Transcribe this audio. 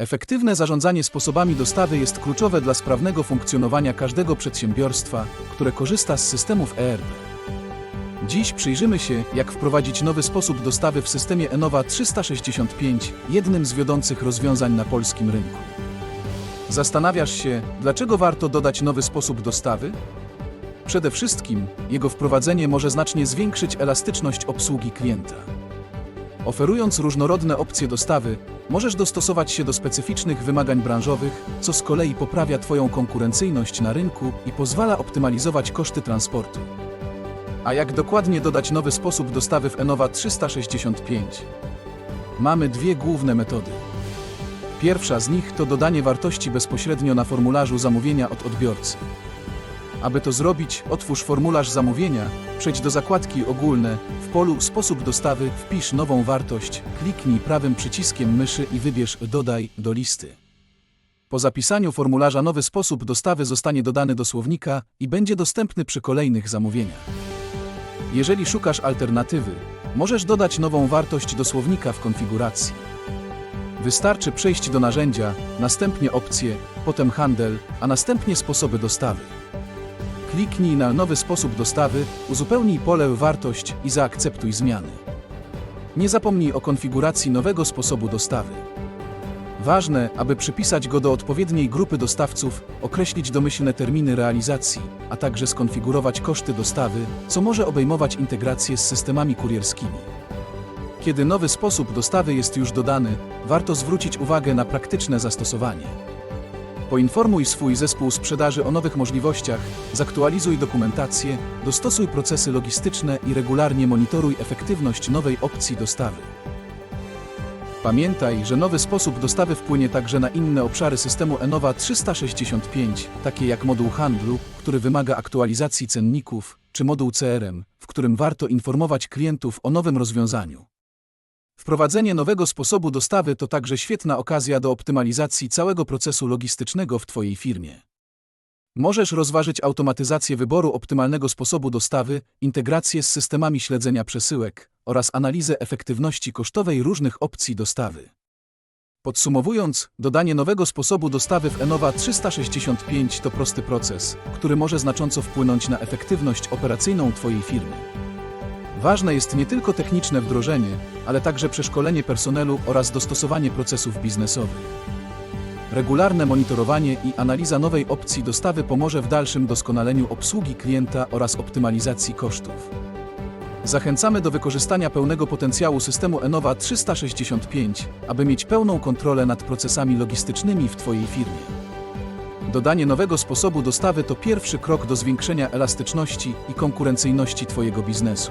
Efektywne zarządzanie sposobami dostawy jest kluczowe dla sprawnego funkcjonowania każdego przedsiębiorstwa, które korzysta z systemów ERP. Dziś przyjrzymy się, jak wprowadzić nowy sposób dostawy w systemie Enova 365, jednym z wiodących rozwiązań na polskim rynku. Zastanawiasz się, dlaczego warto dodać nowy sposób dostawy? Przede wszystkim, jego wprowadzenie może znacznie zwiększyć elastyczność obsługi klienta. Oferując różnorodne opcje dostawy, możesz dostosować się do specyficznych wymagań branżowych, co z kolei poprawia Twoją konkurencyjność na rynku i pozwala optymalizować koszty transportu. A jak dokładnie dodać nowy sposób dostawy w Enova 365? Mamy dwie główne metody. Pierwsza z nich to dodanie wartości bezpośrednio na formularzu zamówienia od odbiorcy. Aby to zrobić, otwórz formularz zamówienia, przejdź do zakładki ogólne, w polu Sposób dostawy wpisz nową wartość, kliknij prawym przyciskiem myszy i wybierz Dodaj do listy. Po zapisaniu formularza nowy sposób dostawy zostanie dodany do słownika i będzie dostępny przy kolejnych zamówieniach. Jeżeli szukasz alternatywy, możesz dodać nową wartość do słownika w konfiguracji. Wystarczy przejść do narzędzia, następnie opcje, potem handel, a następnie sposoby dostawy. Kliknij na nowy sposób dostawy, uzupełnij pole wartość i zaakceptuj zmiany. Nie zapomnij o konfiguracji nowego sposobu dostawy. Ważne, aby przypisać go do odpowiedniej grupy dostawców, określić domyślne terminy realizacji, a także skonfigurować koszty dostawy, co może obejmować integrację z systemami kurierskimi. Kiedy nowy sposób dostawy jest już dodany, warto zwrócić uwagę na praktyczne zastosowanie. Poinformuj swój zespół sprzedaży o nowych możliwościach, zaktualizuj dokumentację, dostosuj procesy logistyczne i regularnie monitoruj efektywność nowej opcji dostawy. Pamiętaj, że nowy sposób dostawy wpłynie także na inne obszary systemu Enova 365, takie jak moduł handlu, który wymaga aktualizacji cenników, czy moduł CRM, w którym warto informować klientów o nowym rozwiązaniu. Wprowadzenie nowego sposobu dostawy to także świetna okazja do optymalizacji całego procesu logistycznego w Twojej firmie. Możesz rozważyć automatyzację wyboru optymalnego sposobu dostawy, integrację z systemami śledzenia przesyłek oraz analizę efektywności kosztowej różnych opcji dostawy. Podsumowując, dodanie nowego sposobu dostawy w Enova 365 to prosty proces, który może znacząco wpłynąć na efektywność operacyjną Twojej firmy. Ważne jest nie tylko techniczne wdrożenie, ale także przeszkolenie personelu oraz dostosowanie procesów biznesowych. Regularne monitorowanie i analiza nowej opcji dostawy pomoże w dalszym doskonaleniu obsługi klienta oraz optymalizacji kosztów. Zachęcamy do wykorzystania pełnego potencjału systemu Enova 365, aby mieć pełną kontrolę nad procesami logistycznymi w Twojej firmie. Dodanie nowego sposobu dostawy to pierwszy krok do zwiększenia elastyczności i konkurencyjności Twojego biznesu.